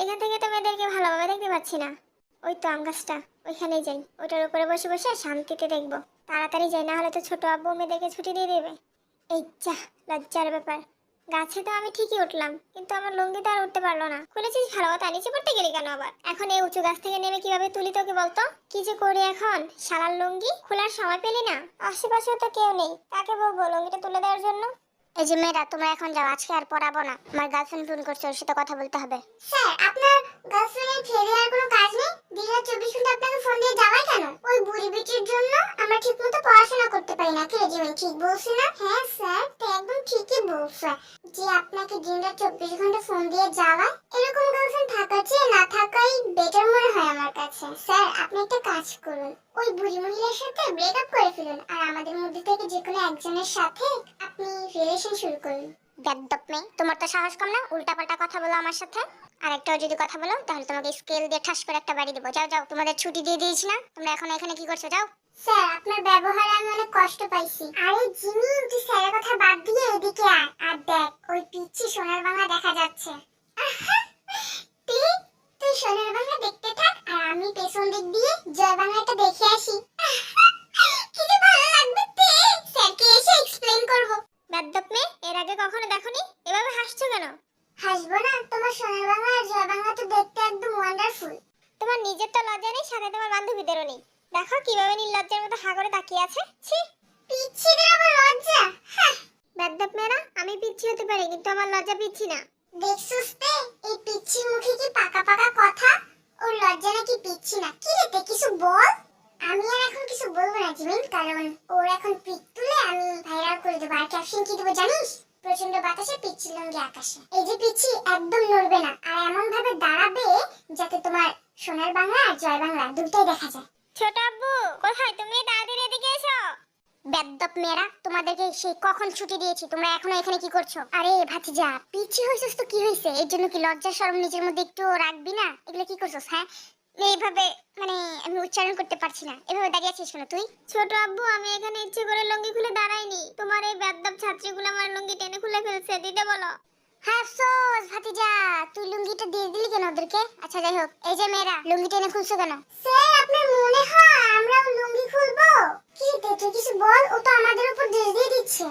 এখান থেকে তো মেয়েদেরকে ভালোভাবে দেখতে পাচ্ছি না। ওই তো আম গাছটা, ওইখানেই যাই। ওটার উপরে বসে বসে শান্তিতে দেখব। তাড়াতাড়ি যাই, না হলে তো ছোট আব্বু মেয়েদেরকে ছুটি দিয়ে দেবে। এই যা, লজ্জার ব্যাপার। গাছে তো আমি ঠিকই উঠলাম, কিন্তু আমার লুঙ্গি তো আর উঠতে পারল না। খুলেছিস ভালো কথা, নিচে পড়তে গেলি কেন আবার? এখন এই উঁচু গাছ থেকে নেমে কীভাবে তুলি তোকে বলতো? কি যে করি এখন? শালার লুঙ্গি? খোলার সময় পেলি না? আশেপাশেও তো কেউ নেই। কাকে বলব লুঙ্গিটা তুলে দেওয়ার জন্য? এই যে মেয়েরা, তোমরা এখন যাও, আজকে আর পড়াবো না। আমার গার্লফ্রেন্ড ফোন করছে, ওর সাথে কথা বলতে হবে। স্যার, আপনার গার্লফ্রেন্ডের ফেলে আর কোনো কাজ নেই? দিনের চব্বিশ ঘণ্টা আপনাকে ফোন দিয়ে যাওয়াই কেন? ওই বুড়ি বিটির জন্য আমরা ঠিকমতো পড়াশোনা করতে পারি না। কি রেজিমেন্ট ঠিক বলছি না? হ্যাঁ স্যার একদম ঠিকই বলছে যে আপনাকে দিনের চব্বিশ ঘণ্টা ফোন দিয়ে থাকার চেয়ে না থাকাই বেটার মনে হয় আমার কাছে। স্যার আপনি একটা কাজ করুন। ওই বুড়ি মহিলার সাথে ব্রেকআপ করে ফেলুন আর আমাদের মধ্যে থেকে যে কোনো একজনের সাথে আপনি রিলেশন শুরু করুন। বেদ্যপ মেয়ে তোমার তো সাহস কম না? উল্টাপাল্টা কথা বলো আমার সাথে। আর একটাও যদি কথা বলো তাহলে তোমাকে স্কেল দিয়ে ঠাস করে একটা বাড়ি দেবো। যাও যাও তোমাদের ছুটি দিয়ে দিয়েছি না? তোমরা এখন এখানে কি করছ? যাও। স্যার আপনার ব্যবহারে আমি অনেক কষ্ট পাইছি। আরে জিমি তুই স্যারের কথা বাদ দিয়ে এদিকে আয়। আর দেখ ওই পিচ্ছি সোনার বাংলা দেখা যাচ্ছে। আহা! তুই তুই সোনার বাংলা দেখতে থাক, আর আমি পেছন দিক দিয়ে জয় বাংলাটা দেখে আসি আহা! কি যে ভালো লাগবে তে স্যারকে এসে এক্সপ্লেইন করব বেদ্যপ মেয়ে এর আগে কখনো দেখোনি এভাবে হাসছো কেন হাসবো না তোমার সোনার বাংলা আর জয় বাংলা তো দেখতে একদম ওয়ান্ডারফুল তোমার নিজের তো লজ্জা নেই সাথে তোমার বান্ধবীদেরও নেই দেখো কীভাবে নির্লজ্জের মতো হা করে তাকিয়ে আছে ছি পিচ্ছিদের আবার লজ্জা হ্যাঁ বেদ্যপ মেয়েরা আমি পিচ্ছি হতে পারি কিন্তু আমার লজ্জা পিচ্ছি না দেখছিস তে এই পিচ্ছির মুখে কি পাকা পাকা কথা ওর লজ্জা নাকি পিচ্ছি না কি রে তে কিছু বল আমি আর এখন কিছু বলব না জিমিন কারণ ওর এখন পিক তুলে আমি ভাইরাল করে দেবো আর ক্যাপশন কি দেবো জানিস প্রচণ্ড বাতাসে পিচ্ছি লঙ্গি আকাশে এই যে পিচ্ছি একদম নড়বে না আর এমন ভাবে দাঁড়াবে যাতে তোমার সোনার বাংলা আর জয় বাংলা দুটোই দেখা যায়। ছোট আব্বু কোথায়? তুমি তাড়াতাড়ি এদিকে এসো। বেদ্যপ মেয়েরা তোমাদেরকে সেই কখন ছুটি দিয়েছি? তোমরা এখনও এখানে কি করছ? আরে ভাতিজা পিচ্ছি হয়েছিস তো কি হয়েছে এর জন্য কি লজ্জা শরম নিজের মধ্যে একটু রাখবি না? এগুলো কি করছস হ্যাঁ? এইভাবে মানে আমি উচ্চারণ করতে পারছি না। এভাবে দাঁড়িয়ে আছিস কেন তুই? ছোট আব্বু আমি এখানে ইচ্ছে করে লুঙ্গি খুলে দাঁড়াইনি। তোমার এই বেদ্যপ ছাত্রীগুলো আমার লুঙ্গি টেনে খুলে ফেলছে দিতে বলো। হ্যাঁ সোজ ভাতিজা। তুই লুঙ্গিটা দিয়ে দিলি কেন ওদেরকে? আচ্ছা যাই হোক, এই যে মেয়েরা লুঙ্গি টেনে খুলছো কেন? স্যার, আপনার মনে হয় আমরাও লুঙ্গি খুলবো? কি তুই কিছু বল? ও তো আমাদের উপর দোষ দিয়ে দিচ্ছে।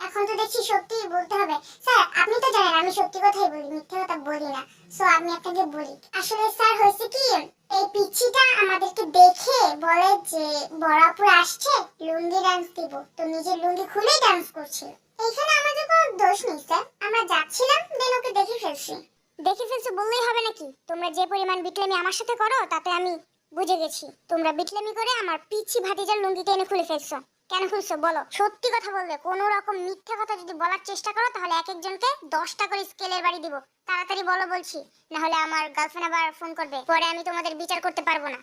এখন তো দেখছি সত্যি বলতে হবে। স্যার, আপনি তো জানেন, আমি সত্যি কথাই বলি, মিথ্যা কথা বলি না। সো, আমি আপনাকে বলি, আসলে স্যার, হয়েছে কি? এই পিচ্ছিটা আমাদেরকে দেখে বলে যে বড়াপুর আসছে, লুঙ্গি ডান্স দিব। তো নিজের লুঙ্গি খুলেই ডান্স করছিল। এইখানে আমাদের কোনো দোষ নেই স্যার। আমরা যাচ্ছিলাম দেন ওকে দেখে ফেলছি। দেখে ফেলছো বললেই হবে নাকি? তোমরা যে পরিমাণ বিটলেমি আমার সাথে করো তাতে আমি বুঝে গেছি। তোমরা বিটলেমি করে আমার পিচ্ছি ভাতিজার লুঙ্গি টেনে খুলে ফেলছো। কেন খুলছো বলো? সত্যি কথা বললে কোনো রকম মিথ্যা কথা যদি বলার চেষ্টা করো তাহলে এক একজনকে দশটা করে স্কেলের বাড়ি দিব। তাড়াতাড়ি বলো বলছি না হলে আমার গার্লফ্রেন্ড আবার ফোন করবে। পরে আমি তোমাদের বিচার করতে পারব না।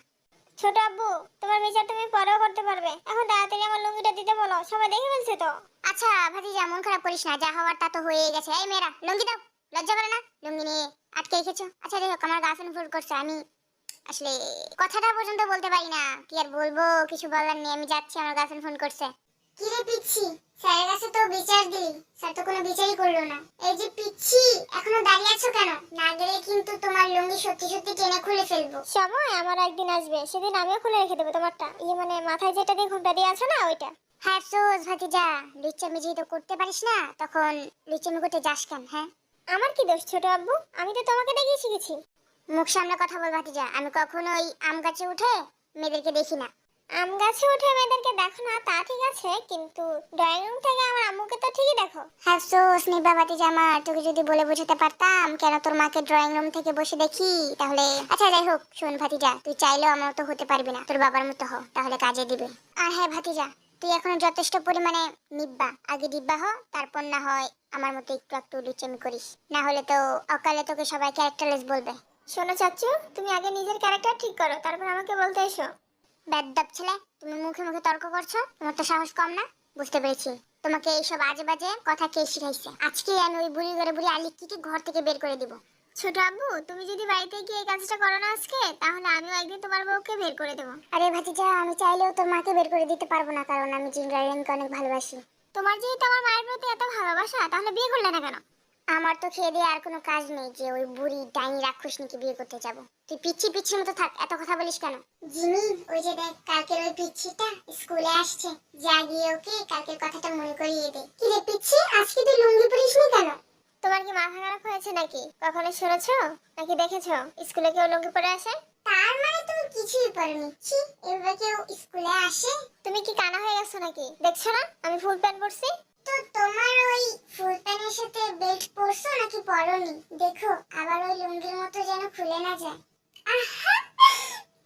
ছোট আব্বু তোমার বিচার তুমি পরেও করতে পারবে। এখন তাড়াতাড়ি আমার দিতে বলো সবাই দেখে ফেলছে তো? আচ্ছা ভাতিজা মন খারাপ করিস না যা হওয়ার তা তো হয়ে গেছে। এই মেয়েরা লুঙ্গি দাও লজ্জা করে না? লুঙ্গি নিয়ে আটকে রেখেছো? আচ্ছা হোক আমার গার্লফ্রেন্ড ফোন করছে আমি আসলে কথাটা পর্যন্ত বলতে পারি না। কি আর বলব কিছু বলার নেই আমি যাচ্ছি আমার গার্লফ্রেন্ড ফোন করছে। কি রে পিচ্ছি? স্যারের কাছে তো বিচার দিলি স্যার তো কোনো বিচারই করল না। এই যে পিচ্ছি এখনও দাঁড়িয়ে আছো কেন? না গেলে কিন্তু তোমার লুঙ্গি সত্যি সত্যি টেনে খুলে ফেলব। সময় আমার একদিন আসবে সেদিন আমিও খুলে রেখে দেবো তোমারটা। ইয়ে মানে মাথায় যেটা দিয়ে ঘুমটা দিয়ে আছে না ওইটা? হ্যাঁ সোজ ভাতিজা লুচ্চামি যেহেতু করতে পারিস না তখন লুচ্চামি করতে যাস কেন হ্যাঁ? আমার কি দোষ ছোট আব্বু? আমি তো তোমাকে দেখিয়ে শিখেছি। মুখ সামনে কথা বল ভাতিজা আমি কখনো ওই আম গাছে উঠে মেয়েদেরকে দেখি না। আম গাছে উঠে মেয়েদেরকে দেখো না তা ঠিক আছে কিন্তু ড্রয়িং রুম থেকে আমার আম্মুকে তো ঠিকই দেখো। হ্যাঁ সোস নিবা ভাতিজা আমার তোকে যদি বলে বোঝাতে পারতাম কেন তোর মাকে ড্রয়িং রুম থেকে বসে দেখি? তাহলে আচ্ছা যাই হোক শোন ভাতিজা তুই চাইলেও আমার মতো হতে পারবি না তোর বাবার মতো হ তাহলে কাজে দিবে। আর হ্যাঁ ভাতিজা তুই এখনও যথেষ্ট পরিমাণে নিব্বা। আগে দিব্বা হ, তারপর না হয় আমার মতো একটু একটু লুচেমি করিস। না হলে তো অকালে তোকে সবাই ক্যারেক্টারলেস বলবে। শোনো চাচু, তুমি আগে নিজের ক্যারেক্টার ঠিক করো, তারপর আমাকে বলতে এসো। ব্যাদ্দাপ ছেলে, তুমি মুখে মুখে তর্ক করছ, তোমার তো সাহস কম না? বুঝতে পেরেছি। তোমাকে এইসব আজে বাজে কথা কে শিখাইছে? আজকে আমি ওই বুড়ি ঘরে বুড়ি আলিকিকে ঘর থেকে বের করে দিব। ছোট আব্বু তুমি যদি বাড়িতে গিয়ে এই কাজটা করো না আজকে তাহলে আমিও একদিন তোমার বউকে বের করে দেবো। আরে ভাতিজা আমি চাইলেও তোর মাকে বের করে দিতে পারব না কারণ আমি জিন রাইলিংকে অনেক ভালোবাসি। তোমার যেহেতু আমার মায়ের প্রতি এত ভালোবাসা তাহলে বিয়ে করলে না কেন? আমার তো খেয়ে দিয়ে আর কোনো কাজ নেই যে ওই বুড়ি ডাইনি রাক্ষসনীকে বিয়ে করতে যাব। তুই পিচ্ছি পিচ্ছির মতো থাক এত কথা বলিস কেন? জিমি ওই যে দেখ কালকের ওই পিচ্ছিটা স্কুলে আসছে যা গিয়ে ওকে কালকের কথাটা মনে করিয়ে দে। কি রে পিচ্ছি আজকে তুই লুঙ্গি পরিসনি কেন? তোমার কি মাথা খারাপ হয়েছে নাকি? কখনো শুনেছো? নাকি দেখেছ? স্কুলে কেউ লুঙ্গি পরে আসে? তার মানে তুমি কিছুই পরনি। ছি এভাবে কেউ স্কুলে আসে? তুমি কি কানা হয়ে গেছো নাকি? দেখছ না? আমি ফুল প্যান্ট পরছি। তো তোমার ওই ফুল প্যান্টের সাথে বেল্ট পরছো নাকি পরনি? দেখো আবার ওই লুঙ্গির মতো যেন খুলে না যায়। আহা!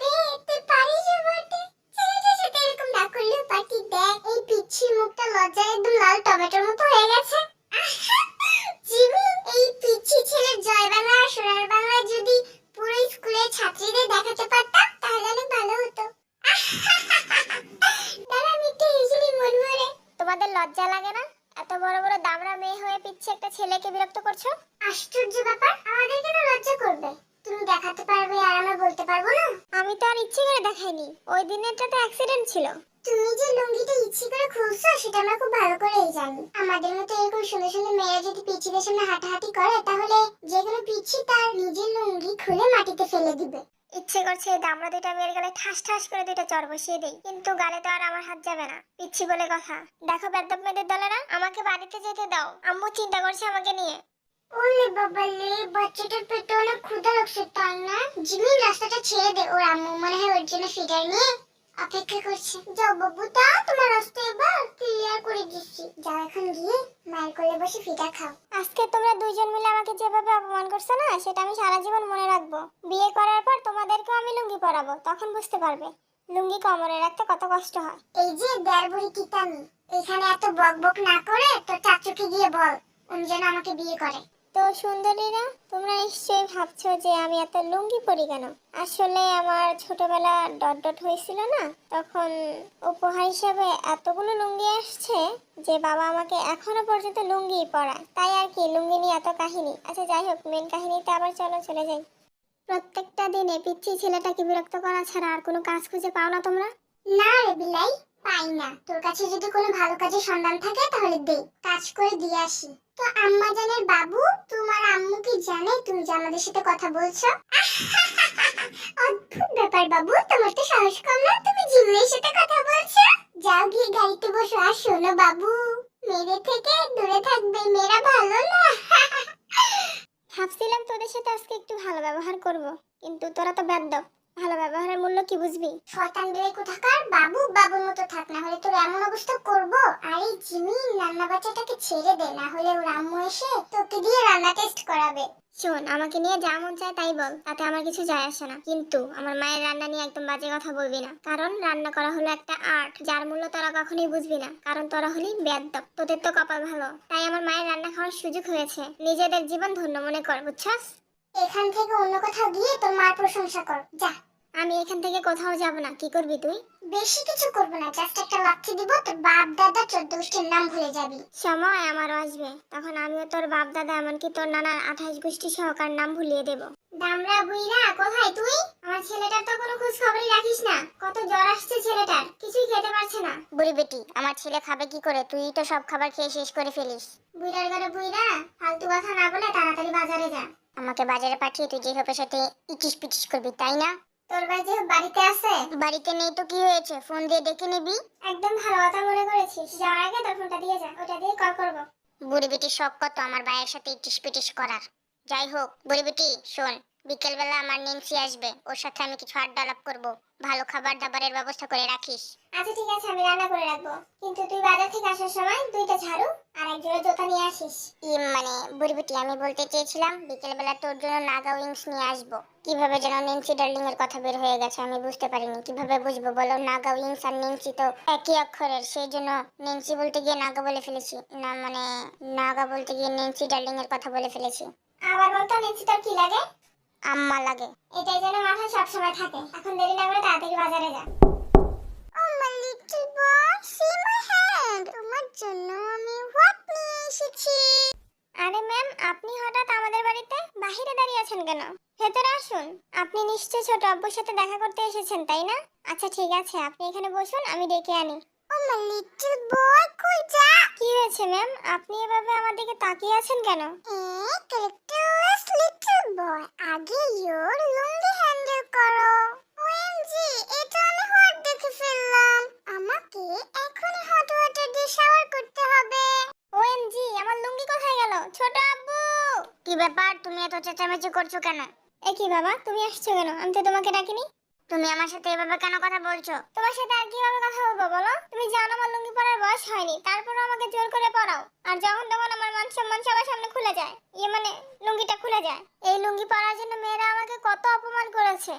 পেতে পারিস বটে। ছেলেটার সাথে এরকম না করলেও পারতি। দেখ এই পিচ্ছির মুখটা লজ্জায় একদম লাল টমেটোর মতো হয়ে গেছে। আহা! এই ছেলের জয় বাংলা আর সোনার বাংলা যদি পুরো স্কুলের ছাত্রীদের দেখাতে পারতাম তাহলে অনেক ভালো হতো। দাঁড়া আমি হেসেলি তোমাদের লজ্জা লাগে না? এত বড় বড় দামড়া মেয়ে হয়ে পিচ্ছে একটা ছেলেকে বিরক্ত করছ? আশ্চর্য ব্যাপার আমাদের কেন লজ্জা করবে? তুমি দেখাতে পারবে আর আমরা বলতে পারব না? আমি তো আর ইচ্ছে করে দেখাইনি। ওই দিনেরটা তো অ্যাক্সিডেন্ট ছিল। তুমি যে লুঙ্গিটা ইচ্ছে করে খুলছো সেটা আমরা খুব ভালো করেই জানি। আমাদের মতো এরকম সুন্দর সুন্দর মেয়েরা যদি পিচ্ছিদের সামনে হাঁটাহাঁটি করে তাহলে যে কোনো পিচ্ছি তার নিজের লুঙ্গি খুলে মাটিতে ফেলে দিবে। ইচ্ছে করছে দামড়া দুইটা মেয়ের গালে ঠাস ঠাস করে দুইটা চর বসিয়ে দেই কিন্তু গালে তো আর আমার হাত যাবে না পিচ্ছি বলে কথা। দেখো বেদ্যপ মেয়েদের দলেরা আমাকে বাড়িতে যেতে দাও। আম্মু চিন্তা করছে আমাকে নিয়ে। ওলে বাবা লে বাচ্চাটার পেটে অনেক ক্ষুধা লাগছে তাই না? জিমি রাস্তাটা ছেড়ে দে ওর আম্মু মনে হয় ওর জন্য ফিডার নিয়ে অপেক্ষা করছে। যাও বাবু, তা তোমার রাস্তা এবার ক্লিয়ার করে দিচ্ছি। যাও এখন গিয়ে মায়ের কোলে বসে ফিডার খাও। আজকে তোমরা দুইজন মিলে আমাকে যেভাবে অপমান করছ না, সেটা আমি সারা জীবন মনে রাখব। বিয়ে করার পর তোমাদেরকেও আমি লুঙ্গি পরাবো, তখন বুঝতে পারবে। লুঙ্গি কোমরে রাখতে কত কষ্ট হয়। এই যে দেড়বুড়ি কিতামি, এখানে এত বক বক না করে তোর চাচুকে গিয়ে বল, উনি যেন আমাকে বিয়ে করে। তো সুন্দরীরা, তোমরা নিশ্চয়ই ভাবছ যে আমি এত লুঙ্গি পরি কেন? আসলে আমার ছোটবেলা ডট ডট হয়েছিল না, তখন উপহার হিসাবে এতগুলো লুঙ্গি আসছে যে বাবা আমাকে এখনও পর্যন্ত লুঙ্গি পরায়। তাই আর কি, লুঙ্গি নিয়ে এত কাহিনী। আচ্ছা যাই হোক মেন কাহিনীতে আবার চলো, চলে যাই। প্রত্যেকটা দিনে পিচ্ছি ছেলেটাকে বিরক্ত করা ছাড়া আর কোনো কাজ খুঁজে পাও না তোমরা? না রে বিলাই, পাই না। তোর কাছে যদি কোনো ভালো কাজের সন্ধান থাকে তাহলে দে, কাজ করে দিয়ে আসি। তো আম্মা জানের বাবু, তোমার আম্মু কি জানে? তুমি যে আমাদের সাথে কথা বলছো? অদ্ভুত ব্যাপার বাবু, তোমার তো সাহস কম না। তুমি জিমের সাথে কথা বলছো? যাও গিয়ে গাড়িতে বসো, আর শোনো বাবু মেয়েদের থেকে দূরে থাকবে, মেয়েরা ভালো না। ভাবছিলাম তোদের সাথে আজকে একটু ভালো ব্যবহার করব, কিন্তু তোরা তো ব্যাদ ভালো ব্যবহারের মূল্য কি বুঝবি? শয়তান বেড়ে কোথাকার? বাবু, বাবুর মতো থাক, না হলে তোর এমন অবস্থা করব। আরে জিমি রান্না বাচ্চাটাকে ছেড়ে দে, না হলে ওর আম্মু এসে তোকে দিয়ে রান্না টেস্ট করাবে। শোন, আমাকে নিয়ে যা মন চায় তাই বল, তাতে আমার কিছু যায় আসে না। কিন্তু আমার মায়ের রান্না নিয়ে একদম বাজে কথা বলবি না। কারণ রান্না করা হলো একটা আর্ট, যার মূল্য তোরা কখনোই বুঝবি না। কারণ তোরা হলি বেদ্যপ তোদের তো কপাল ভালো। তাই আমার মায়ের রান্না খাওয়ার সুযোগ হয়েছে। নিজেদের জীবন ধন্য মনে কর, বুঝছস? এখান থেকে অন্য কোথাও গিয়ে তোর মার প্রশংসা কর। যা। আমি এখান থেকে কোথাও যাব না। কি করবি তুই? বেশি কিছু করব না জাস্ট একটা লাথি দিব তোর বাপ দাদা চোদ্দ গোষ্ঠীর নাম ভুলে যাবি। সময় আমারও আসবে। তখন আমিও তোর বাপ দাদা এমনকি তোর নানার আঠাশ গোষ্ঠী সহকার নাম ভুলিয়ে দেব। দামরা বুইরা কোথায় তুই? আমার ছেলেটার তো কোনো খোঁজ খবরই রাখিস না। কত জ্বর আসছে ছেলেটার কিছুই খেতে পারছে না। বুড়ি বেটি আমার ছেলে খাবে কি করে? তুই তো সব খাবার খেয়ে শেষ করে ফেলিস। বুইরার ঘরে বুইরা ফালতু কথা না বলে তাড়াতাড়ি বাজারে যা। আমাকে বাজারে পাঠিয়ে তুই যে হোপের সাথে ইটিস পিটিস করবি তাই না? তোর ভাই যে বাড়িতে আছে? বাড়িতে নেই তো কি হয়েছে? ফোন দিয়ে ডেকে নিবি। একদম ভালো কথা মনে করেছিস। যাওয়ার আগে তোর ফোনটা দিয়ে যা ওটা দিয়ে কল করব। বুড়ি বেটি শখ কত আমার ভাইয়ের সাথে ইটিস পিটিস করার। যাই হোক বুড়ি বেটি শোন বিকেলবেলা আমার নিমসি আসবে। ওর সাথে আমি কিছু আড্ডা আলাপ করব। ভালো খাবার দাবারের ব্যবস্থা করে রাখিস। আচ্ছা ঠিক আছে আমি রান্না করে রাখব। কিন্তু তুই বাজার থেকে আসার সময় দুইটা ঝাড়ু আর এক জোড়া জুতা নিয়ে আসিস। ই মানে বুড়িবুটি আমি বলতে চেয়েছিলাম বিকেলবেলা তোর জন্য নাগা উইংস নিয়ে আসব। কীভাবে যেন নেন্সি ডার্লিং এর কথা বের হয়ে গেছে আমি বুঝতে পারিনি। কীভাবে বুঝব বলো নাগা উইংস আর নেন্সি তো একই অক্ষরের সেই জন্য নেন্সি বলতে গিয়ে নাগা বলে ফেলেছি। না মানে নাগা বলতে গিয়ে নেন্সি ডার্লিং এর কথা বলে ফেলেছি। আবার বলতো নিচ্ছি তোর কি লাগে? আম্মা লাগে। এটাই যেন মাথায় সবসময় থাকে। এখন দেরি না করে তাড়াতাড়ি বাজারে যা। Oh my little boy, see my hand. তোমার জন্য আমি হোয়াট নিয়ে এসেছি? আরে ম্যাম আপনি হঠাৎ আমাদের বাড়িতে বাহিরে দাঁড়িয়ে আছেন কেন? ভেতরে আসুন। আপনি নিশ্চয়ই ছোট আব্বুর সাথে দেখা করতে এসেছেন তাই না? আচ্ছা ঠিক আছে। আপনি এখানে বসুন আমি ডেকে আনি। মাই লিটল বয় কই যা? কি হয়েছে ম্যাম আপনি এভাবে আমার দিকে তাকিয়ে আছেন কেন? এ ক্যারেক্টারলেস লিটল বয়, আগে ইওর লুঙ্গি হ্যান্ডেল করো। ওএমজি, এটা আমি হট দেখে ফেললাম। আমাকে এখনই হট ওয়াটার দিয়ে শাওয়ার করতে হবে। ওএমজি, আমার লুঙ্গি কোথায় গেল? ছোট আব্বু! কি ব্যাপার? তুমি এত চেঁচামেচি করছ কেন? এ কি বাবা, তুমি আসছো কেন? আমি তো তোমাকে ডাকিনি। তুমি আমার সাথে এভাবে কেন কথা বলছো? তোমার সাথে আর কীভাবে কথা বলব বলো? তুমি জানো আমার লুঙ্গি পরার বয়স হয়নি তারপর আমাকে জোর করে পড়াও আর যখন তখন আমার মান সম্মান সবার সামনে খুলে যায়। ইয়ে মানে লুঙ্গিটা খুলে যায়। এই লুঙ্গি পরার জন্য মেয়েরা আমাকে কত অপমান করেছে।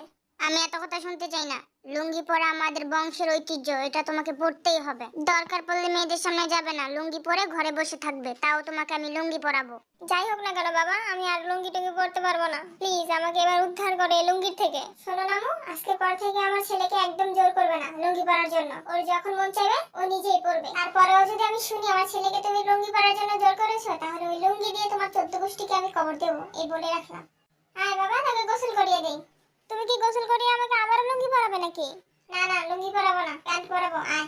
আমি এত কথা শুনতে চাই না। লুঙ্গি পরা আমাদের বংশের ঐতিহ্য, এটা তোমাকে পরতেই হবে। দরকার পড়লে মেয়েদের সামনে যাবে না। লুঙ্গি পরে ঘরে বসে থাকবে, তাও তোমাকে আমি লুঙ্গি পরাবো। যাই হোক না কেন বাবা, আমি আর লুঙ্গি টুঙ্গি পরতে পারব না। প্লিজ আমাকে এবার উদ্ধার করে লুঙ্গির থেকে। শোনো নামু আজকে পর থেকে আমার ছেলেকে একদম জোর করবে না লুঙ্গি পরার জন্য। ওর যখন মন চাইবে, ও নিজেই পরবে। তারপরেও যদি আমি শুনি আমার ছেলেকে তুমি লুঙ্গি পরার জন্য জোর করেছ, তাহলে ওই লুঙ্গি দিয়ে তোমার চোদ্দ গোষ্ঠীকে আমি কবর দেবো, এই বলে রাখলাম। আয় বাবা, তাকে গোসল করিয়ে দেই। তুমি কি গোসল করিয়ে আমাকে আবার লুঙ্গি পরাবে নাকি? না না লুঙ্গি পরাবো না প্যান্ট পরাবো আয়।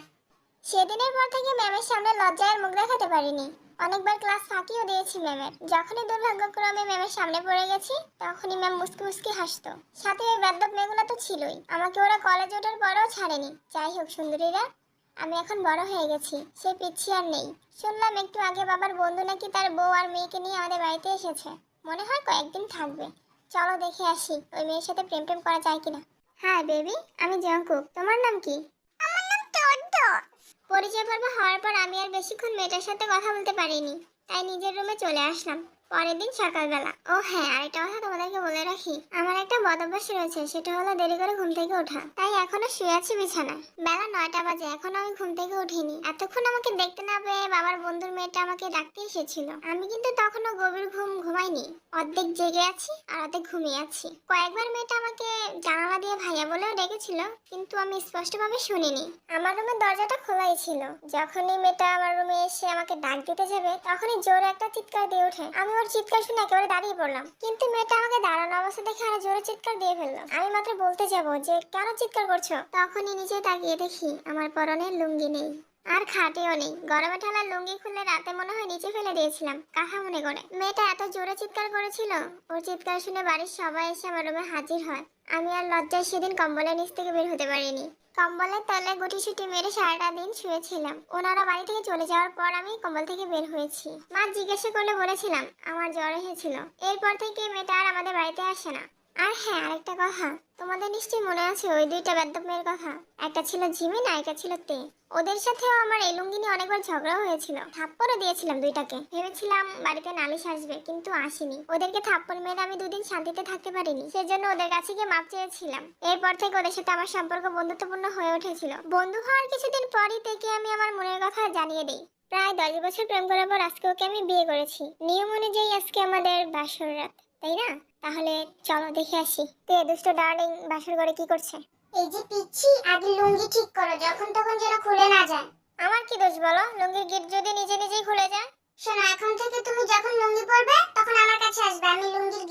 সেদিনের পর থেকে ম্যামের সামনে লজ্জায় মুখ দেখাতে পারিনি। অনেকবার ক্লাস ফাঁকিও দিয়েছি ম্যামের। যখনই দুর্ভাগ্যক্রমে ম্যামের সামনে পড়ে গেছি তখনই ম্যাম মুসকি মুসকি হাসতো। সাথে ওই বেদ্যপ মেয়েগুলো তো ছিলই। আমাকে ওরা কলেজে ওঠার পরেও ছাড়েনি। যাই হোক সুন্দরীরা আমি এখন বড় হয়ে গেছি। সে পিচ্ছি আর নেই। শুনলাম একটু আগে বাবার বন্ধু নাকি তার বউ আর মেয়েকে নিয়ে আমাদের বাড়িতে এসেছে। মনে হয় কয়েকদিন থাকবে। চলো দেখে আসি, ওই মেয়ের সাথে প্রেম প্রেম করা যায় কিনা? হ্যাঁ বেবি, আমি জঙ্কুক তোমার নাম কি? আমার নাম টড্ডো। পরিচয় পর্ব হওয়ার পর আমি আর বেশিক্ষণ মেয়েটার সাথে কথা বলতে পারিনি, তাই নিজের রুমে চলে আসলাম। পরের দিন সকালবেলা। ও হ্যাঁ আরেকটা কথা তোমাদেরকে বলে রাখি। আমার একটা বদভ্যাস রয়েছে, সেটা হলো দেরি করে ঘুম থেকে ওঠা। তাই এখনও শুয়ে আছি বিছানায়। বেলা নয়টা বাজে, এখনও আমি ঘুম থেকে উঠিনি। এতক্ষণ আমাকে দেখতে না পেয়ে বাবার বন্ধুর মেয়েটা আমাকে ডাকতে এসেছিল। আমি কিন্তু তখনও গভীর ঘুম ঘুমাইনি। অর্ধেক জেগে আছি আর অর্ধেক ঘুমিয়ে আছি। কয়েকবার মেয়েটা আমাকে জানালা দিয়ে ভাইয়া বলেও ডেকেছিল, কিন্তু আমি স্পষ্টভাবে শুনিনি। আমার রুমের দরজাটা খোলাই ছিল। যখনই মেয়েটা আমার রুমে এসে আমাকে ডাক দিতে যাবে, তখনই জোরে একটা চিৎকার দিয়ে ওঠে। আমি ওর চিৎকার শুনে একেবারে দাঁড়িয়ে পড়লাম। কিন্তু মেয়েটা আমাকে দাঁড়ানো অবস্থা দেখে আরও জোরে চিৎকার দিয়ে ফেলল। আমি মাত্র বলতে যাব যে, কেন চিৎকার করছ? তখনই নিচে তাকিয়ে দেখি আমার পরনে লুঙ্গি নেই। আর খাটেও নেই। গরমে ঠালা লুঙ্গি খুলে রাতে মনে হয় নিচে ফেলে দিয়েছিলাম। কাহা মনে করে? মেয়েটা এত জোরে চিৎকার করেছিল? ওর চিৎকার শুনে বাড়ির সবাই এসে আমার রুমে হাজির হয়। আমি আর লজ্জায় সেদিন কম্বলের নিচ থেকে বের হতে পারিনি। কম্বলের তলে গুটি সুটি মেরে সারাটা দিন শুয়েছিলাম। ওনারা বাড়ি থেকে চলে যাওয়ার পর আমি কম্বল থেকে বের হয়েছি। মা জিজ্ঞাসা করলে বলেছিলাম, আমার জ্বর এসেছিল। এরপর থেকে মেয়েটা আর আমাদের বাড়িতে আসে না। আর হ্যাঁ আরেকটা কথা। তোমাদের নিশ্চয়ই মনে আছে ওই দুইটা মেয়ের কথা? একটা ছিল জিমিন আর একটা ছিল তে। ওদের সাথেও আমার এই লুঙ্গি নিয়ে অনেকবার ঝগড়া হয়েছিল। থাপ্পড়ও দিয়েছিলাম দুইটাকে। ভেবেছিলাম বাড়িতে নালিশ আসবে, কিন্তু আসেনি। ওদেরকে থাপ্পড় মেরে আমি দুদিন শান্তিতে থাকতে পারিনি। সেজন্য ওদের কাছে গিয়ে মাপ চেয়েছিলাম। এরপর থেকে ওদের সাথে আমার সম্পর্ক বন্ধুত্বপূর্ণ হয়ে উঠেছিল। বন্ধু হওয়ার কিছুদিন পরই থেকে আমি আমার মনের কথা জানিয়ে দিই। প্রায় দশ বছর প্রেম করার পর আজকে ওকে আমি বিয়ে করেছি। নিয়ম অনুযায়ী আজকে আমাদের বাসর রাত। তাই না? তাহলে চলো দেখে আসি। তে দুষ্ট ডার্লিং বাসর ঘরে কি করছে? এই যে পিচ্ছি আগে লুঙ্গি ঠিক করো যখন তখন যেন খুলে না যায়। আমার কি দোষ বলো? লুঙ্গির গিট যদি নিজে নিজেই খুলে যায়? শোনো এখন থেকে তুমি যখন লুঙ্গি পরবে তখন আমার কাছে আসবে আমি লুঙ্গির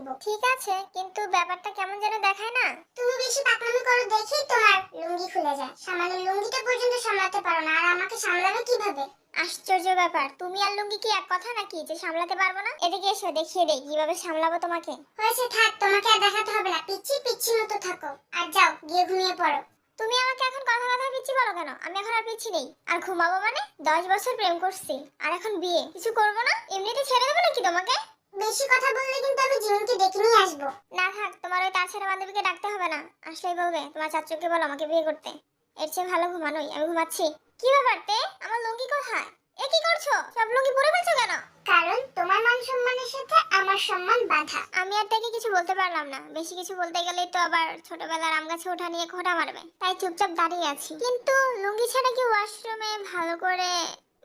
দিব ঠিক আছে কিন্তু ব্যাপারটা কেমন যেন দেখায় না? তুমি বেশি পাকনামি করো দেখেই তোমার লুঙ্গি খুলে যায়। সামান্য লুঙ্গিটা পর্যন্ত সামলাতে পারো না আর আমাকে সামলাবে কীভাবে? আশ্চর্য ব্যাপার তুমি আর লুঙ্গি কি এক কথা নাকি যে সামলাতে পারব না? এদিকে এসো দেখিয়ে দেই কীভাবে সামলাবো তোমাকে। হয়েছে থাক তোমাকে আর দেখাতে হবে না পিচ্ছি পিচ্ছি মতো থাকো। আর যাও গিয়ে ঘুমিয়ে পড়ো। তুমি আমাকে এখন কথা কথা পিচ্ছি বলো কেন? আমি এখন আর পিচ্ছি নেই। আর ঘুমাবো মানে? দশ বছর প্রেম করছি। আর এখন বিয়ে। কিছু করব না? এমনিতে ছেড়ে দেবো নাকি তোমাকে? বেশি কথা বললে কিন্তু আমি জিমিনকে ডেকে নিয়ে আসব। না থাক তোমার ওই তাছাড়া বান্ধবীকে ডাকতে হবে না। আসলেই বলবে তোমার চাচুকে বলো আমাকে বিয়ে করতে। এর চেয়ে ভালো ঘুমানোই আমি ঘুমাচ্ছি। কি ব্যাপার তে? আমার লুঙ্গি কোথায়? এ কি করছ? সব লুঙ্গি পরে ফেলছো কেন? কারণ তোমার মান সম্মানের সাথে আমার সম্মান বাধা। আমি আর তাকে কিছু বলতে পারলাম না। বেশি কিছু বলতে গেলেই তো আবার ছোটবেলার আম গাছে ওঠা নিয়ে খোঁটা মারবে। তাই চুপচাপ দাঁড়িয়ে আছি। কিন্তু লুঙ্গি ছাড়া কি ওয়াশরুমে ভালো করে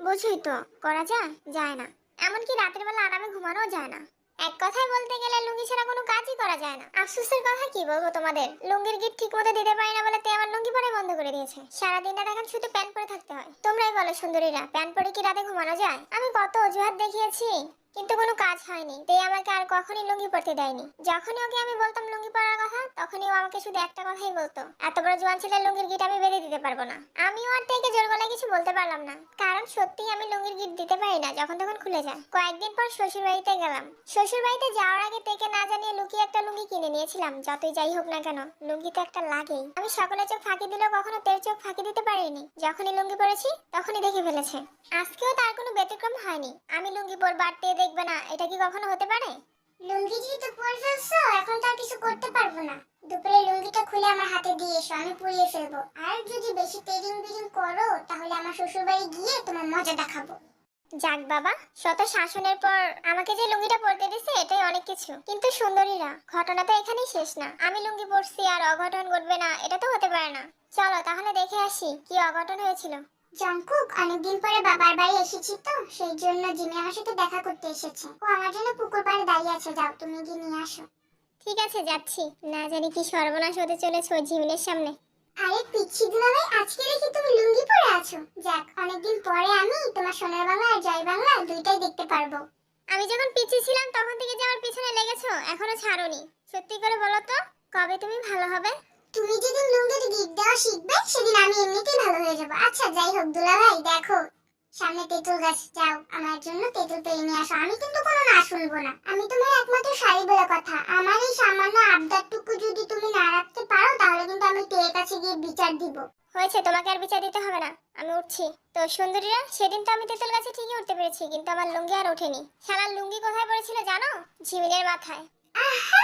বুঝুই তো? করা যায়? যায় না। এমনকি রাতের বেলা আরামে ঘুমানো যায় না। এক কথায় বলতে গেলে লুঙ্গি ছাড়া কোনো কাজই করা যায় না। আফসোসের কথা কি বলব তোমাদের? লুঙ্গির গিট ঠিক মতো দিতে পারি না বলে তে আমার লুঙ্গি পরে বন্ধ করে দিয়েছে। সারাদিন রাত শুধু প্যান্ট পরে থাকতে হয়। তোমরাই বলো সুন্দরীরা, প্যান্ট পরে কি রাতে ঘুমানো যায়? আমি কত অজুহাত দেখিয়েছি। কিন্তু কোনো কাজ হয়নি। তাই আমাকে আর কখনই লুঙ্গি পরতে দেয়নি। যখনই ওকে আমি বলতাম লুঙ্গি পরার কথা, তখনই ও আমাকে শুধু একটা কথাই বলতো, এত বড় জোয়ান ছেলের লুঙ্গির গিট আমি বেঁধে দিতে পারব না। আমিও আর থেকে জোর গলায় কিছু বলতে পারলাম না। কারণ সত্যিই আমি লুঙ্গির গিট দিতে পারি না, যখন তখন খুলে যায়। কয়েকদিন পর শ্বশুর বাড়িতে গেলাম। শ্বশুর বাড়িতে যাওয়ার আগে থেকে না জানিয়ে লুকিয়ে একটা লুঙ্গি কিনে নিয়েছিলাম, যতই যাই হোক না কেন। লুঙ্গি তো একটা লাগেই। আমি সকলের চোখ ফাঁকি দিলেও কখনো তের চোখ ফাঁকি দিতে পারিনি। যখনই লুঙ্গি পরেছি, তখনই দেখে ফেলেছে। আজকেও তার কোনো ব্যতিক্রম হয়নি। আমি লুঙ্গি পরবো আর তে দেখবে না এটা কি কখনো হতে পারে? লুঙ্গি যেহেতু পরে ফেলছো এখন তো আর কিছু করতে পারব না। দুপুরে লুঙ্গিটা খুলে আমার হাতে দিয়ে এসো আমি পুড়িয়ে ফেলব। আর যদি বেশি তেরিং বিরিং করো তাহলে আমার শ্বশুর বাড়ি গিয়ে তোমার মজা দেখাবো। যাক বাবা শত শাসনের পর আমাকে যে লুঙ্গিটা পরতে দিছে এটাই অনেক কিছু। কিন্তু সুন্দরীরা ঘটনা তো এখানেই শেষ না। আমি লুঙ্গি পরছি আর অঘটন ঘটবে না এটা তো হতে পারে না। চলো তাহলে দেখে আসি কি অঘটন হয়েছিল। জঙ্কুক অনেকদিন পরে বাবার বাড়ি এসেছি তো সেই জন্য জিমি আমার সাথে দেখা করতে এসেছে। ও আমার জন্য পুকুর পাড়ে দাঁড়িয়ে আছে যাও তুমি গিয়ে নিয়ে আসো। ঠিক আছে যাচ্ছি। না জানি কি সর্বনাশ হতে চলেছে ওই ঝিমিনের সামনে। আরে পিচ্ছি দুলাভাই আজকে দেখি তুমি লুঙ্গি পরে আছো। যাক অনেকদিন পরে আমি তোমার সোনার বাংলা আর জয় বাংলা দুইটাই দেখতে পারব। আমি যখন পিছিয়ে ছিলাম তখন থেকে যে আমার পিছনে লেগেছো এখনও ছাড়োনি। সত্যি করে বলো তো কবে তুমি ভালো হবে? তুমি যেদিন লুঙ্গির গিট দেওয়া শিখবে সেদিন আমি এমনিতেই ভালো হয়ে যাব। আচ্ছা যাই হোক দুলাভাই দেখো সামনে তেঁতুল গাছ যাও আমার জন্য তেঁতুল পেয়ে নিয়ে আসো। আমি কিন্তু কোনো না শুনব না। আমি তোমার একমাত্র শাড়ি বলে কথা। আমার এই সামান্য আবদারটুকু যদি তুমি না রাখতে পারো তাহলে কিন্তু আমি তের কাছে গিয়ে বিচার দিব। হয়েছে তোমাকে আর বিচার দিতে হবে না। আমি উঠছি। তো সুন্দরীরা সেদিন তো আমি তেঁতুল গাছে ঠিকই উঠতে পেরেছি কিন্তু আমার লুঙ্গি আর ওঠেনি। শালার লুঙ্গি কোথায় পড়েছিল জানো? ঝিমিনের মাথায়। আহা,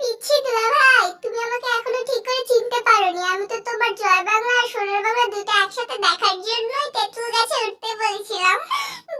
পিচ্ছি দুলাভাই তুমি আমাকে এখনও ঠিক চিনতে পারোনি। আমি তো তোমার জয় বাংলা আর দুটো একসাথে দেখার জন্যই তেঁতুল গাছে উঠতে বলছিলাম।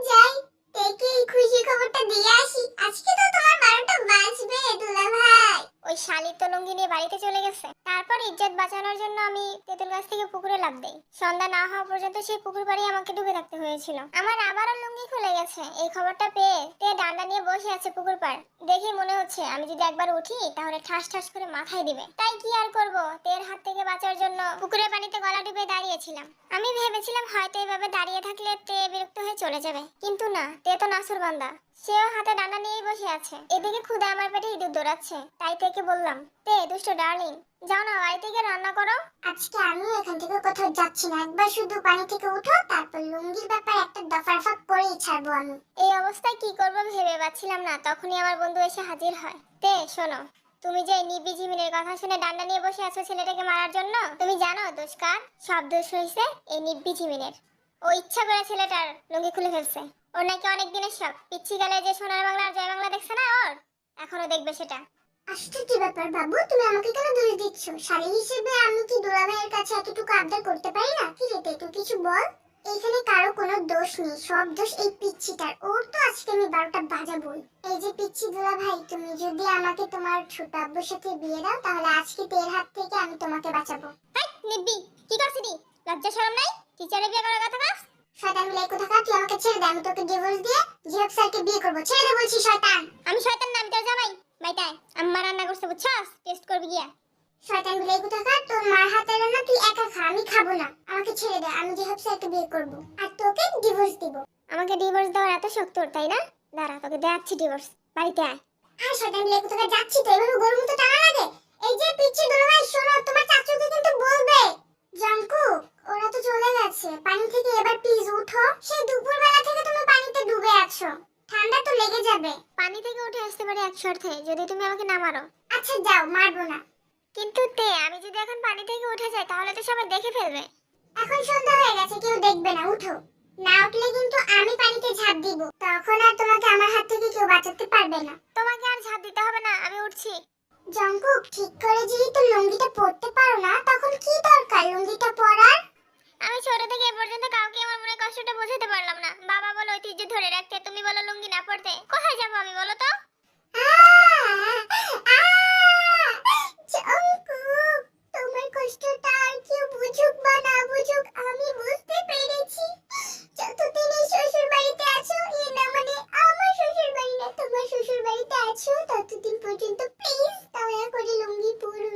যাই, দেখি খুশি খবরটা দিয়ে আসি। আজকে তো তোমার বারোটা বাজবে দুলাভাই ওই শালির তো লুঙ্গি নিয়ে বাড়িতে চলে গেছে। তারপর ইজ্জত বাঁচানোর জন্য আমি তেঁতুল গাছ থেকে পুকুরে লাভ দেই। সন্ধ্যা না হওয়া পর্যন্ত সেই পুকুর পাড়ে আমাকে ডুবে থাকতে হয়েছিল। আমার আবারও লুঙ্গি খুলে গেছে। এই খবরটা পেয়ে তে ডান্ডা নিয়ে বসে আছে পুকুর পাড়। দেখে মনে হচ্ছে আমি যদি একবার উঠি, তাহলে ঠাস ঠাস করে মাথায় দিবে। তাই কি আর করব? তের হাত থেকে বাঁচার জন্য পুকুরের পানিতে গলা ডুবে দাঁড়িয়েছিলাম। আমি ভেবেছিলাম হয়তো এভাবে দাঁড়িয়ে থাকলে তে বিরক্ত হয়ে চলে যাবে। কিন্তু না, তে তো নাসুর বান্দা। সেও হাতে ডান্ডা নিয়েই বসে আছে। এদিকে ক্ষুদা আমার পেটে ইঁদুর দৌড়াচ্ছে। তাই থেকে বললাম তে দুষ্ট ডার্লিং যাও না বাড়ি থেকে রান্না করো। আজকে আমি এখান থেকে কোথাও যাচ্ছি না। একবার শুধু পানি থেকে উঠো তারপর লুঙ্গির ব্যাপারে একটা দফার ফাক করেই ছাড়বো আমি। এই অবস্থায় কি করব ভেবে পাচ্ছিলাম না। তখনই আমার বন্ধু এসে হাজির হয়। তে শোনো তুমি যে নিবি জিমিনের কথা শুনে ডান্ডা নিয়ে বসে আছো ছেলেটাকে মারার জন্য তুমি জানো দোষ দোষকার সব দোষ হয়েছে এই নিব্বি জিমিনের। ও ইচ্ছা করে ছেলেটার লুঙ্গি খুলে ফেলছে। ওর নাকি অনেক দিনের শখ পিচ্ছি গেলে যে সোনার বাংলা আর জয় বাংলা দেখছে না ওর? এখনও দেখবে সেটা। আশ্চর্য ব্যাপার বাবু তুমি আমাকে কেন দোষ দিচ্ছ? শালী হিসেবে আমি কি দুলাভাইয়ের কাছে এতটুকু আবদার করতে পারি না? কি রে তুই কিছু বল? এইখানে কারও কোনো দোষ নেই সব দোষ এই পিচ্ছিটার ওর তো আজকে আমি বারোটা বাজাবই। এই যে পিচ্ছি দুলা ভাই তুমি যদি আমাকে তোমার ছোট আব্বুর সাথে বিয়ে দাও তাহলে আজকে তের হাত থেকে আমি তোমাকে বাঁচাবো। নিব্বি কি করছিস লজ্জা শরম নাই? টিচারে বিয়ে করার কথা কাজ শয়তান মিলাই কোথাকার তুই আমাকে ছেড়ে দে আমি তোকে ডিভোর্স দিয়ে জিহক স্যারকে বিয়ে করব। ছেড়ে দে বলছি শয়তান। আমি শয়তান না আমি তোর জামাই? বাইটায় আম্মা রান্না করছে বুঝছস? টেস্ট করবি গিয়া। শয়তান কোথাকার তোর মার হাতের রান্না তুই একা খা আমি খাব না। আমাকে ছেড়ে দে আমি জিহক স্যারকে বিয়ে করব। আর তোকে ডিভোর্স দিব। আমাকে ডিভোর্স দেওয়ার এত শখ তোর তাই না? দাঁড়া তোকে দেখাচ্ছি ডিভোর্স বাড়িতে আয়। আর শয়তান মিলাই কোথাকার যাচ্ছি তো এভাবে গরুর মতো টানা লাগে। এই যে দুলাভাই শোনো তোমার চাচুকে কিন্তু বলবে। জাঙ্কু ওরা তো চলে গেছে। পানি থেকে এবার প্লিজ উঠো। সেই দুপুরবেলা থেকে তুমি পানিতে ডুবে আছো। ঠান্ডা তো লেগে যাবে। পানি থেকে উঠে আসতে পারি এক শর্তে যদি তুমি আমাকে না মারো। আচ্ছা যাও মারবো না। কিন্তু তে আমি যদি এখন পানি থেকে উঠে যাই তাহলে তো সবাই দেখে ফেলবে। এখন সন্ধ্যা হয়ে গেছে কেউ দেখবে না উঠো। না উঠলে কিন্তু আমি পানিতে ঝাঁপ দিব। তখন আর তোমাকে আমার হাত থেকে কেউ বাঁচাতে পারবে না। তোমাকে আর ঝাঁপ দিতে হবে না আমি উঠছি। জঙ্কুক ঠিক করে যেহেতু লুঙ্গিটা পরতে পারো না তখন কি দরকার? লুঙ্গিটা পরার? আমি ছোট থেকে এ পর্যন্ত কাউকে আমার মনে কষ্টটা বোঝাতে পারলাম না। বাবা বলো, ঐতিহ্য ধরে রাখতে তুমি বলো লুঙ্গি না পড়তে কোথায় যাব আমি বলো তো? মানে ততদিন পর্যন্ত প্লিজ দয়া করে লুঙ্গি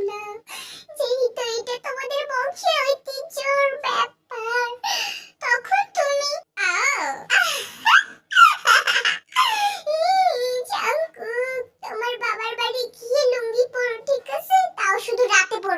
না যেহেতু এটা তোমাদের বংশের ঐতিহ্যর ব্যাপার তখন তুমি আও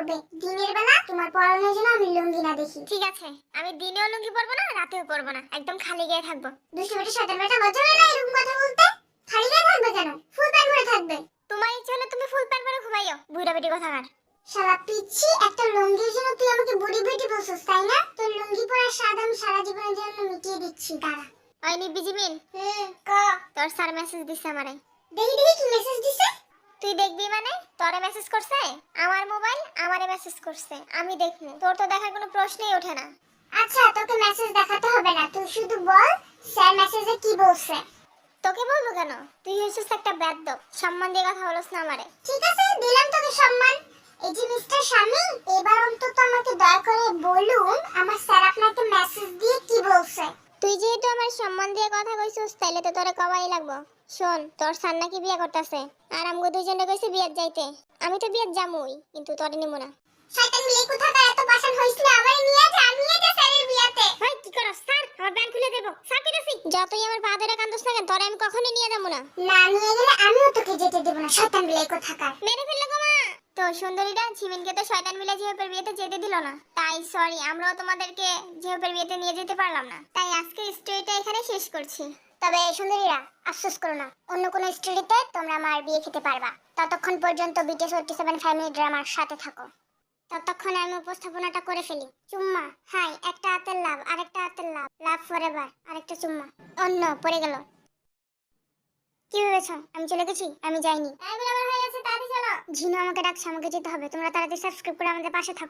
হবে দিনের বেলা তোমার পরনের জন্য আমি লুঙ্গি না দেখি ঠিক আছে আমি দিনেও লুঙ্গি পরবো না রাতেও পরবো না একদম খালি গায়ে থাকব। দুষ্টু বেটা শয়তান বেটা লজ্জা হয় না এরকম কথা বলতে খালি গায়ে থাকবে কেন? ফুল প্যান্ট পরে থাকবে। তোমার ইচ্ছে হলে তুমি ফুল প্যান্ট পরে ঘুমাইও বুড়া বেটি কথা কার। শালা পিচ্ছি একটা লুঙ্গির জন্য তুই আমাকে বুড়ি বুড়ি বলছিস তাই না? তোর লুঙ্গি পরার স্বাদ আমি সারা জীবনের জন্য মিটিয়ে দিচ্ছি দাঁড়া। ওই নিব্বি জিমিন হুম ক। তোর স্যার মেসেজ দিছে আমারে। দেখি দেখি কি তুই দেখবি মানে? তোরে মেসেজ করছে? আমার মোবাইল আমারে মেসেজ করছে। আমি দেখব। তোর তো দেখার কোনো প্রশ্নই ওঠে না। আচ্ছা তোকে মেসেজ দেখাতে হবে না। তুই শুধু বল স্যার মেসেজে কি বলছে? তোকে বলব কেন? তুই হচ্ছিস একটা বেদ্যপ সম্মান দিয়ে কথা বলছ না আমারে। ঠিক আছে দিলাম তোকে সম্মান। এই যে মিস্টার স্বামী এবার অন্তত আমাকে দয়া করে বলুন আমার স্যার আপনাকে মেসেজ দিয়ে কি বলছে? তুই যেহেতু আমার সম্মান দিয়ে কথা কইছিস তাইলে তো তোরে কবাই লাগবো। শোন তোর সান নাকি বিয়ে করতেছে আর আমগো দুইজনে কইছে বিয়েত যাইতে। আমি তো বিয়েত যামুই কিন্তু তোরে নিমু না। শয়তান মিলে কোথাকার এত পাশান হইছিল আমার নিয়ে যা নিয়ে যা স্যারের বিয়াতে। ভাই কি করছ স্যার? আমার ব্যাংক খুলে দেবো। স্যার কইতাছি যতই আমার পা ধরে কান্দছ না কেন তোরে আমি কখনোই নিয়ে যাব না। না নিয়ে গেলে আমিও তোকে যেতে দেব না শয়তান মিলে কোথাকার। মেরে ফেলল গো মা! তো সুন্দরীটা ঝিমিনকে তো শয়তান মিলে জিহেপের বিয়েতে যেতে দিল না। তাই সরি আমরাও তোমাদেরকে জিহেপের বিয়েতে নিয়ে যেতে পারলাম না। তাই আজকে স্টোরিটা এখানে শেষ করছি। তবে সুন্দরীরা আফসোস করো না। অন্য কোনো স্টোরিতে তোমরা আমার বিয়ে খেতে পারবা। ততক্ষণ পর্যন্ত বিটিএস ফোর্টি সেভেন ফ্যামিলি ড্রামার সাথে থাকো। ততক্ষণ আমি উপস্থাপনাটা করে ফেলি। চুম্মা হাই একটা হাতের লাভ আরেকটা হাতের লাভ লাভ ফরএভার আরেকটা চুম্মা। অন্য পড়ে গেল। কি ভেবেছ? আমি চলে গেছি? আমি যাইনি। আমার হয়ে গেছে তাড়াতাড়ি চলো। ঝিনু আমাকে ডাকছে আমাকে যেতে হবে। তোমরা তাড়াতাড়ি সাবস্ক্রাইব করে আমাদের পাশে থাকো।